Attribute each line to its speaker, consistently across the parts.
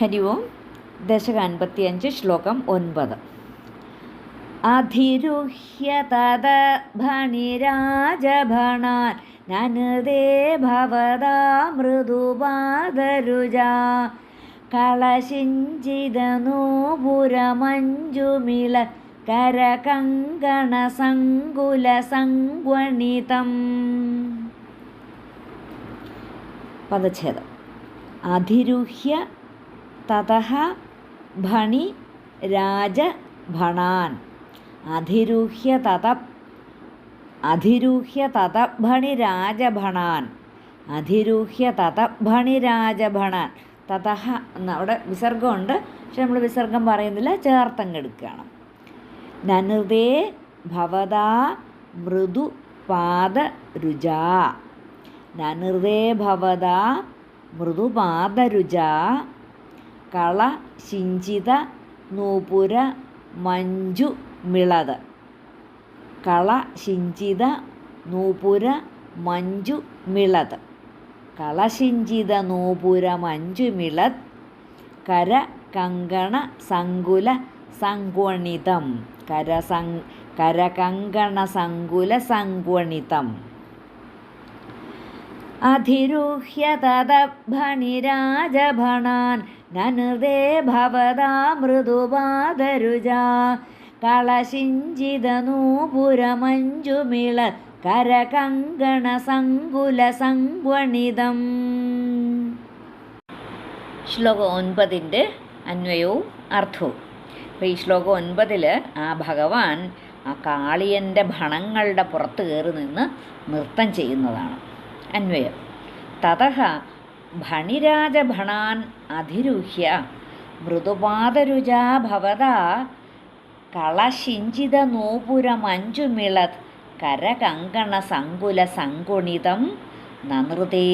Speaker 1: ഹരി ഓം ദശക അൻപത്തിയഞ്ച് ശ്ലോകം ഒൻപത്. അധിരുഹ്യ തത ഭണിരാജഭണാൻ നനുദേ ഭവതാ മൃദുപാദരുജ. കളശിഞ്ചിതനൂപുരമഞ്ജുമിള കരകങ്കണ സങ്കുല സങ്വണിതം പദച്ഛേദം. അധിരുഹ്യ തതഹ ഭണി രാജഭണാൻ അധിരൂഹ്യ തത അധിരൂഹ്യ തത ഭണി രാജഭണാൻ അധിരൂഹ്യ തത ഭണി രാജഭണാൻ തതഹ എന്ന് അവിടെ വിസർഗമുണ്ട്. പക്ഷെ നമ്മൾ വിസർഗം പറയുന്നില്ല ചേർത്തങ്ങ് എടുക്കുകയാണ് നനുതേ ഭവതാ മൃദു പാദ രുജ. നനുതേ ഭവതാ മൃദുപാദരുജ കള ശിഞ്ചിത നൂപുര മഞ്ജു മിളത്. കള ശിഞ്ചിത നൂപുര മഞ്ജു മിളത്. കളശിഞ്ചിത നൂപുര മഞ്ജു മിളത്. കര കങ്കണ സങ്കുല സങ്ക്വണിതം കരസങ് കരകങ്കണ സങ്കുല സങ്കുണിതം അധിരുഹ്യ തദഭണിരാജഭണാൻ നനുദേ ഭവതാ മൃദുപാദരുജാ കളശിഞ്ചിതനൂപുരമഞ്ജുമിള കരകങ്കണ സങ്കുല സങ്വണിതം ശ്ലോകം ഒൻപതിന്റെ അന്വയവും അർത്ഥവും. അപ്പോൾ ഈ ശ്ലോകം ഒൻപതിൽ ആ ഭഗവാൻ ആ കാളിയന്റെ ഭണങ്ങളുടെ പുറത്ത് കയറി നിന്ന് നൃത്തം ചെയ്യുന്നതാണ് അന്വയം. തതഹ ഭണിരാജഭണാൻ അധിരുഹ്യ മൃദുപാദരുജാ ഭവതാ കളശിഞ്ചിത നൂപുരമഞ്ജുമിളത് കരകങ്കണ സങ്കുല സങ്കുണിതം നനൃതേ.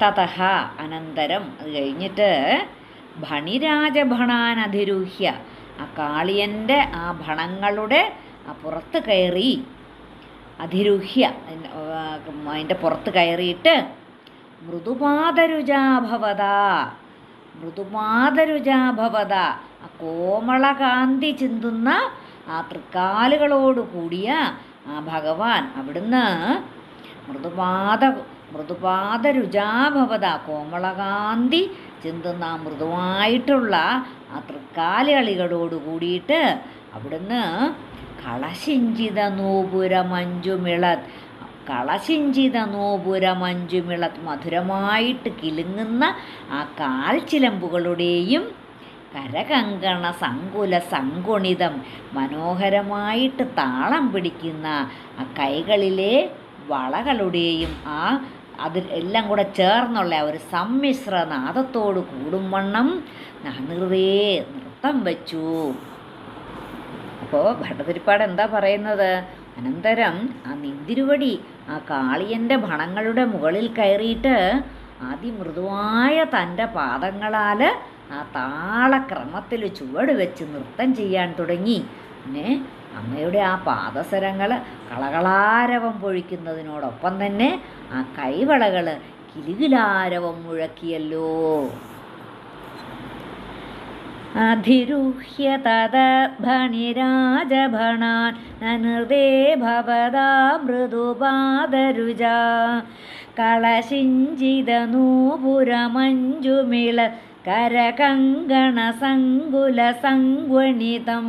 Speaker 1: തതഹ അനന്തരം അത് കഴിഞ്ഞിട്ട് ഭണിരാജഭണാൻ അധിരുഹ്യ ആ കാളിയന്റെ ആ ഭണങ്ങളുടെ ആ പുറത്ത് കയറി അധിരുഹ്യ അതിന്റെ പുറത്ത് കയറിയിട്ട് മൃദുപാദരുജാഭവത മൃദുപാദരുജാഭവത ആ കോമളകാന്തി ചിന്തുന്ന ആ തൃക്കാലുകളോട് കൂടിയ ആ ഭഗവാൻ അവിടുന്ന് മൃദുപാദ മൃദുപാദരുജാഭവത കോമളകാന്തി ചിന്തുന്ന മൃദുവായിട്ടുള്ള ആ തൃക്കാലുകളികളോട് കൂടിയിട്ട് അവിടുന്ന് കളശിഞ്ചിത നൂപുര മഞ്ജുമിളത് കളശിഞ്ചിത നോപുരമഞ്ചുമിള മധുരമായിട്ട് കിലുങ്ങുന്ന ആ കാൽച്ചിലമ്പുകളുടെയും കരകങ്കണ സങ്കുല സങ്കുണിതം മനോഹരമായിട്ട് താളം പിടിക്കുന്ന ആ കൈകളിലെ വളകളുടെയും ആ അത് എല്ലാം കൂടെ ചേർന്നുള്ള ഒരു സമ്മിശ്ര നാദത്തോട് കൂടും വണ്ണം നൃതേ നൃത്തം വച്ചു. അപ്പോൾ ഭട്ടതിരിപ്പാട് എന്താ പറയുന്നത്? അനന്തരം ആ നിന്തിരുവടി ആ കാളിയന്റെ ഭണങ്ങളുടെ മുകളിൽ കയറിയിട്ട് അതിമൃദുവായ തന്റെ പാദങ്ങളാൽ ആ താളക്രമത്തിൽ ചുവട് വെച്ച് നൃത്തം ചെയ്യാൻ തുടങ്ങി. പിന്നെ അമ്മയുടെ ആ പാദസരങ്ങൾ കളകളാരവം പൊഴിക്കുന്നതിനോടൊപ്പം തന്നെ ആ കൈവളകൾ കിലുകിലാരവം മുഴക്കിയല്ലോ. അധിരുഹ്യ തത ഭണിരാജഭണാൻ നനുദേ ഭവതാ മൃദുപാദരുജ. കളശിഞ്ചിത നൂപുരമഞ്ജുമിള കരകങ്കണ സങ്കുല സങ്വണിതം